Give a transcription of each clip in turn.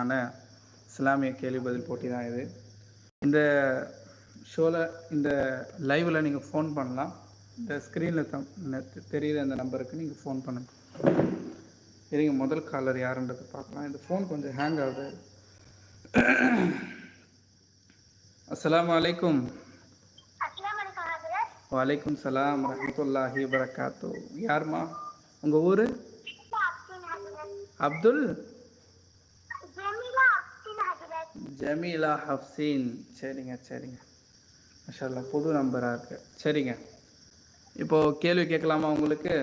ஆன இஸ்லாமிய கேள்வி பதில் போட்டி தான் இது. இந்த ஷோவில் இந்த லைவில் நீங்கள் ஃபோன் பண்ணலாம். இந்த ஸ்க்ரீனில் தம் தெரியுற அந்த நம்பருக்கு நீங்கள் ஃபோன் பண்ணுங்க. இருங்க முதல் காலர் யாருன்றது பார்க்கலாம். இந்த ஃபோன் கொஞ்சம் ஹேங் ஆகுது. அஸ்லாம் வலைக்கம் வலைக்கும் சலாம் ரஹமத்துல்லாஹி வரகாத்து யாரும்மா உங்கள் ஊர்? அப்துல் ஹசரத் அப்துல் ஜமீலா அப்துல் ஹசரத் ஜமீலா ஹப்சீன் சரிங்க சரிங்க. மஷால்லா புது நம்பராக இருக்கு. சரிங்க. இப்போது கேள்வி கேட்கலாமா உங்களுக்கு?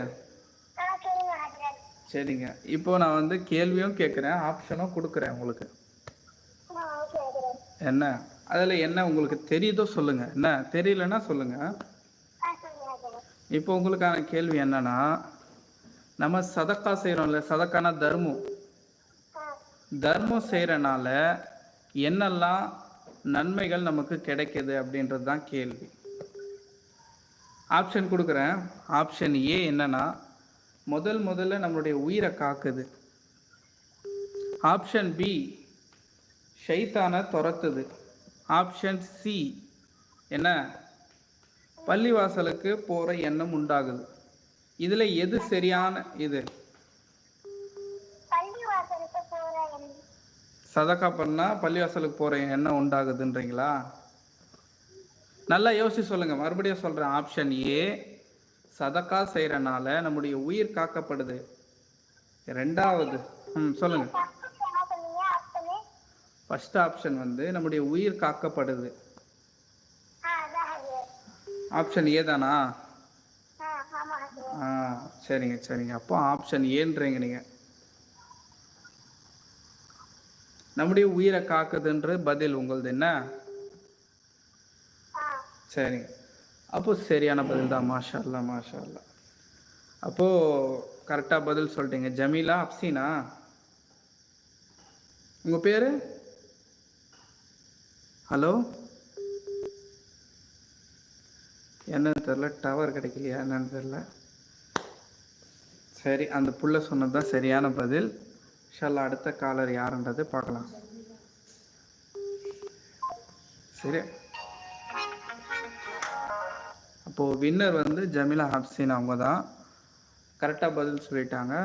சரிங்க. இப்போ நான் வந்து கேள்வியும் கேட்குறேன் ஆப்ஷனும் கொடுக்குறேன் உங்களுக்கு. என்ன? அதில் என்ன உங்களுக்கு தெரியுதோ சொல்லுங்கள் என்ன? தெரியலன்னா சொல்லுங்கள் சொல்லுங்க இப்போ உங்களுக்கான கேள்வி என்னன்னா நம்ம சதக்கா செய்கிறோம்ல சதக்கானா தர்மம். தர்மம் செய்கிறனால என்னெல்லாம் நன்மைகள் நமக்கு கிடைக்கிது அப்படின்றது தான் கேள்வி. ஆப்ஷன் கொடுக்குறேன். ஆப்ஷன் ஏ என்னன்னா முதல் முதல்ல நம்மளுடைய உயிரை காக்குது. ஆப்ஷன் பி ஷைத்தானை துரத்துது. ஆப்ஷன் சி என்ன? பள்ளிவாசலுக்கு போகிற எண்ணம் உண்டாகுது. இதில் எது சரியான இது பள்ளி வாசலுக்கு போற எண்ணம் சதக்கா பண்ணால் பள்ளிவாசலுக்கு போகிற எண்ணம் உண்டாகுதுன்றீங்களா? நல்லா யோசிச்சு சொல்லுங்கள் மறுபடியும் சொல்கிறேன் ஆப்ஷன் ஏ சதக்கா செய்கிறனால நம்முடைய உயிர் காக்கப்படுது. ரெண்டாவது ம் சொல்லுங்கள் ஃபர்ஸ்ட் என்ன சொன்னீங்க ஆப்ஷனு வந்து நம்முடைய உயிர் காக்கப்படுது. ஆப்ஷன் ஏ தானா? ஆ சரிங்க சரிங்க. அப்போ ஆப்ஷன் ஏன்றீங்க நீங்கள் நம்முடைய உயிரை காக்குதுன்ற பதில் உங்களது என்ன? சரிங்க அப்போ சரியான பதில் தான். மாஷா அல்லா மாஷா அல்லா அப்போது கரெக்டாக பதில் சொல்லிட்டீங்க. ஜமீலா அப்சீனா? உங்கள் பேர்? ஹலோ? என்னன்னு தெரில டவர் கிடைக்கலையா? என்னன்னு தெரில சரி அந்த புள்ள சொன்னது தான் சரியான பதில். ஷல்லா அடுத்த காலர் யாருன்றது பார்க்கலாம். சரி. அப்போது வின்னர் வந்து ஜமீலா ஹப்சின் அவங்க தான் கரெக்டாக பதில் சொல்லிட்டாங்க.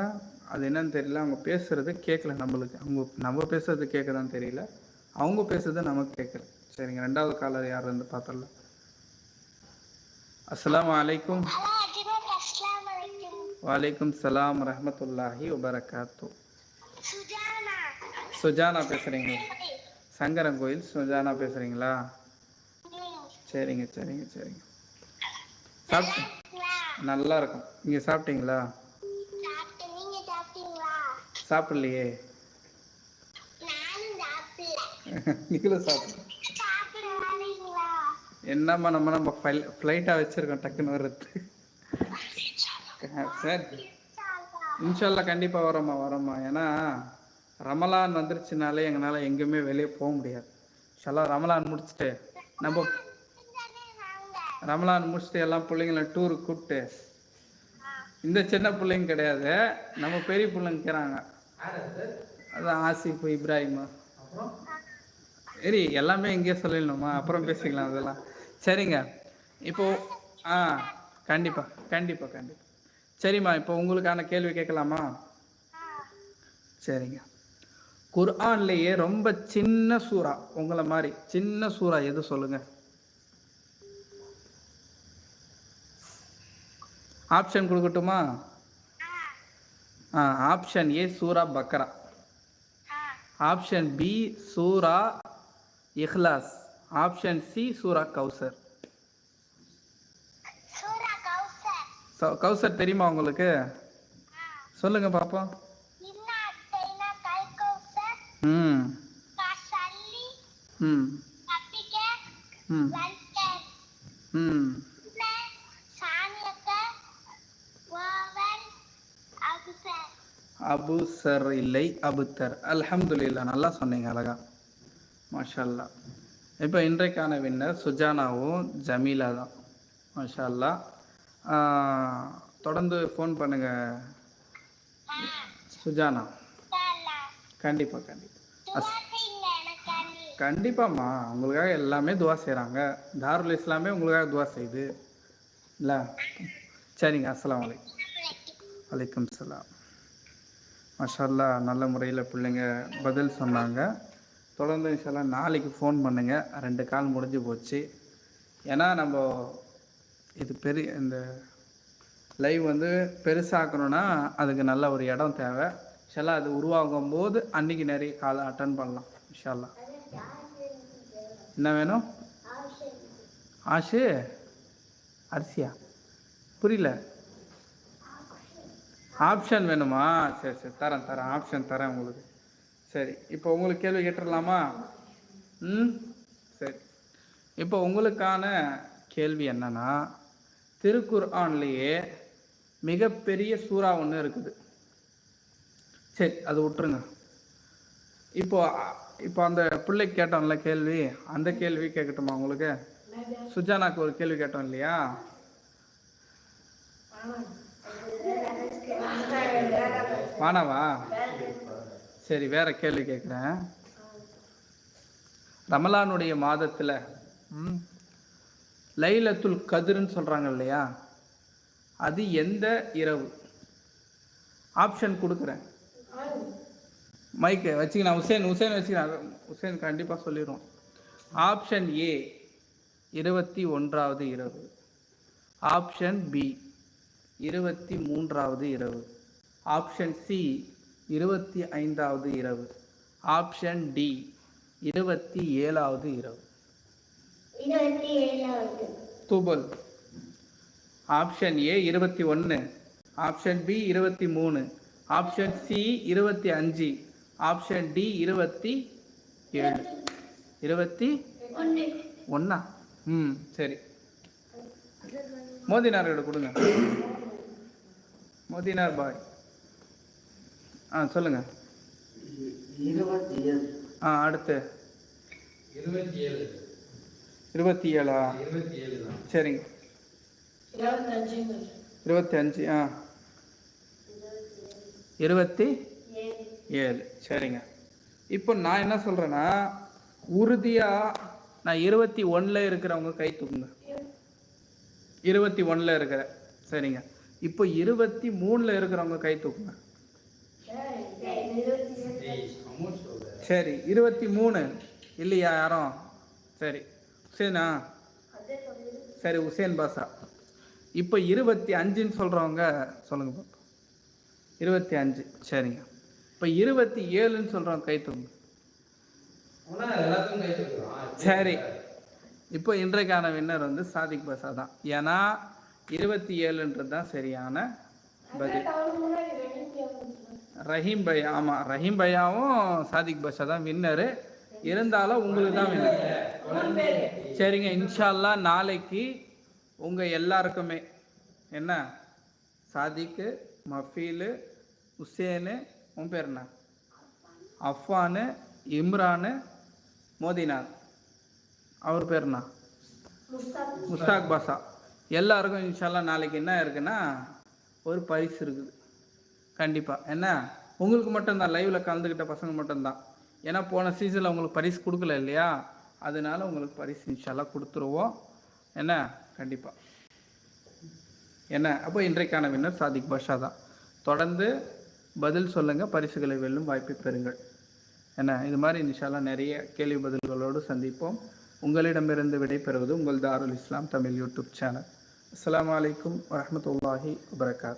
அது என்னன்னு தெரியல. அவங்க பேசுறது கேட்கல நம்மளுக்கு. அவங்க நம்ம பேசுறது கேட்குதான்னு தெரியல. அவங்க பேசுறது நமக்கு கேட்கல சரிங்க ரெண்டாவது காலர் யார் இருந்து ஹசரத் அஸ்லாம் வலைக்கும் வலைக்கும் சலாம் ரஹமத்துல்லாஹி வபரகாத்து. சுஜானா பேசுகிறீங்க சங்கரன் சுஜானா பேசுகிறீங்களா சரிங்க சரிங்க சரிங்க. சாப்பிட்டு நல்லா இருக்கும் நீங்கள் சாப்பிட்டீங்களா நீங்க சாப்பிட்டீங்களா? சாப்பிட்லையே. நீங்களும் சாப்பிடு என்னம்மா நம்ம நம்ம ஃப்ளைட்டாக வச்சுருக்கோம் டக்குன்னு வர்றது சரி. இன்ஷால்லா கண்டிப்பாக வரோம்மா வரோம்மா. ஏன்னா ரமலான் வந்துருச்சுனாலே எங்களால் எங்கேயுமே வெளியே போக முடியாது. இன்ஷால்லா ரமலான் முடிச்சுட்டு நம்ம ரமலான் முடிச்சுட்டு எல்லாம் பிள்ளைங்கள டூருக்கு கூப்பிட்டு இந்த சின்ன பிள்ளைங்க கிடையாது நம்ம பெரிய பிள்ளைங்க இருக்கிறாங்க. அதான் ஆசிஃப் இப்ராஹிமா. சரி எல்லாமே இங்கேயே சொல்லிடணுமா? அப்புறம் பேசிக்கலாம் அதெல்லாம். சரிங்க. இப்போ ஆ கண்டிப்பாக கண்டிப்பாக கண்டிப்பாக சரிம்மா இப்போ உங்களுக்கான கேள்வி கேட்கலாமா? சரிங்க. குர்ஆன்லேயே ரொம்ப சின்ன சூறா. உங்களை மாதிரி சின்ன சூறா எது சொல்லுங்க? ஆப்ஷன் கொடுக்கட்டுமா? ஆ ஆப்ஷன் ஏ சூரா பக்ரா. ஆப்ஷன் பி சூரா இஹ்லாஸ். ஆப்ஷன் சி சூரா கௌசர். சூரா கௌசர். தெரியுமா உங்களுக்கு? சொல்லுங்க பாப்போம். கௌசர் ம். கசல்லி ம். கப்பிக்க ம். வந்தர் ம். சாணியக்க ஓவன் அகுசர் அபு சர் இல்லை அபுத்தர். அல்ஹம்துலில்லா நல்லா சொன்னீங்க அழகா. மாஷா அல்லா இப்போ இன்றைக்கான வின்னர் சுஜானாவும் ஜமீலா தான். மாஷா அல்லா ஆ, தொடர்ந்து ஃபோன் பண்ணுங்க. சுஜானா. கண்டிப்பாக கண்டிப்பாக எனக்காண்டி கண்டிப்பாம்மா. உங்களுக்காக எல்லாமே துவா செய்கிறாங்க தாருல் இஸ்லாமே உங்களுக்காக துவா செய்யுது இல்லை? சரிங்க அஸ்ஸலாமு அலைக்கும். வலைக்கம் சலாம். மாஷல்லா நல்ல முறையில் பிள்ளைங்க பதில் சொன்னாங்க. தொடர்ந்து இன்ஷால்லா நாளைக்கு ஃபோன் பண்ணுங்க. ரெண்டு கால் முடிஞ்சு போச்சு. ஏன்னா நம்ம இது பெரிய இந்த லைவ் வந்து பெருசாக்கணும்னா அதுக்கு நல்ல ஒரு இடம் தேவை. இன்ஷால்லா அது உருவாகும் போது அன்னைக்கு நிறைய காலை அட்டன் பண்ணலாம் இன்ஷால்லா என்ன வேணும்? ஆஷு? அரிசியா? புரியல. ஆப்ஷன் வேணுமா? சரி சரி தரேன் தரேன். ஆப்ஷன் தரேன் உங்களுக்கு. சரி இப்போ உங்களுக்கு கேள்வி கேட்டுடலாமா ம்? சரி. இப்போ உங்களுக்கான கேள்வி என்னன்னா திருக்குர்ஆன்லேயே மிகப்பெரிய சூறா ஒன்று இருக்குது. சரி அது விட்டுருங்க. இப்போ இப்போ அந்த பிள்ளை கேட்டோம்ல கேள்வி அந்த கேள்வி கேட்கட்டுமா உங்களுக்கு? சுஜானாக்கு ஒரு கேள்வி கேட்டோம் இல்லையா? வானவா சரி வேற கேள்வி கேட்குறேன். ரமலானுடைய மாதத்தில் ம், லைலத்துல் கதிர்னு சொல்கிறாங்க இல்லையா? அது எந்த இரவு? ஆப்ஷன் கொடுக்குறேன். மைக்கு வச்சுக்கலாம் உசேன் உசேன் வச்சுக்கலாம் உசேன் கண்டிப்பாக சொல்லிடுவோம் ஆப்ஷன் ஏ இருபத்தி ஒன்றாவது இரவு. ஆப்ஷன் பி இருபத்தி மூன்றாவது இரவு. ஆப்ஷன் சி இருபத்தி ஐந்தாவது இரவு. ஆப்ஷன் டி இருபத்தி ஏழாவது இரவு. தூபல். ஆப்ஷன் ஏ இருபத்தி ஒன்று ஆப்ஷன் பி இருபத்தி மூணு. ஆப்ஷன் சி இருபத்தி அஞ்சு. ஆப்ஷன் டி இருபத்தி ஏழு. இருபத்தி ஒன்று. ஒன்றா ம் சரி. மோதினார்கிட்ட கொடுங்க. மோதினார் பாய். ஆ சொல்லுங்க. ஆ அடுத்து. இருபத்தி ஏழு. இருபத்தி ஏழா? இருபத்தி ஏழு தான். சரிங்க. இருபத்தி அஞ்சு ஆ. இருபத்தி ஏழு. சரிங்க. இப்போ நான் என்ன சொல்கிறேன்னா உறுதியாக நான் இருபத்தி ஒன்றில் இருக்கிறவங்க கை தூக்குங்க. இருபத்தி ஒன்றில் இருக்கிற. சரிங்க. இப்போ இருபத்தி மூணில் இருக்கிறவங்க கை தூக்குங்க. சரி இருபத்தி மூணு. இல்லையா யாரும்? சரி. உசேனா? சரி உசேன் பாஷா இப்போ இருபத்தி அஞ்சுன்னு சொல்கிறவங்க சொல்லுங்க பாப்போம். இருபத்தி அஞ்சு. சரிங்க. இப்போ இருபத்தி ஏழுன்னு சொல்கிறவங்க கை சரி. இப்போ இன்றைக்கான வின்னர் வந்து சாதிக் பாஷா தான். ஏன்னா இருபத்தி ஏழுன்றது தான் சரியான பதில். ரஹீம் பையா ஆமாம் ரஹீம் பையாவும் சாதிக் பாஷா தான் வின்னரு. இருந்தாலும் உங்களுக்கு தான் வின்னர். சரிங்க இன்ஷால்லா நாளைக்கு உங்கள் எல்லாருக்குமே என்ன? சாதிக்கு மஃபீலு உசேனு உன் பேர் என்ன அஃபானு இம்ரானு மோதினார். அவர் பேர் என்ன முஸ்தாக் பாஷா. எல்லாருக்கும் இன்ஷால்லாம் நாளைக்கு என்ன இருக்குன்னா ஒரு பரிசு இருக்குது. கண்டிப்பாக என்ன உங்களுக்கு மட்டும்தான் லைவில் கலந்துக்கிட்ட பசங்க மட்டும்தான். ஏன்னா போன சீசனில் உங்களுக்கு பரிசு கொடுக்கல இல்லையா? அதனால உங்களுக்கு பரிசு இன்ஷால்லாம் கொடுத்துருவோம். என்ன கண்டிப்பாக என்ன அப்போ இன்றைக்கான வின்னர் சாதிக் பாஷா தான். தொடர்ந்து பதில் சொல்லுங்கள் பரிசுகளை வெல்லும் வாய்ப்பை பெறுங்கள். என்ன? இது மாதிரி இன்ஷால்லா நிறைய கேள்வி பதில்களோடு சந்திப்போம். உங்களிடமிருந்து விடைபெறுவது உங்கள் தாருல் இஸ்லாம் தமிழ் யூடியூப் சேனல். அஸ்லாம் வலைக்கம் வரமத்துல்லாஹி வபரகாத்.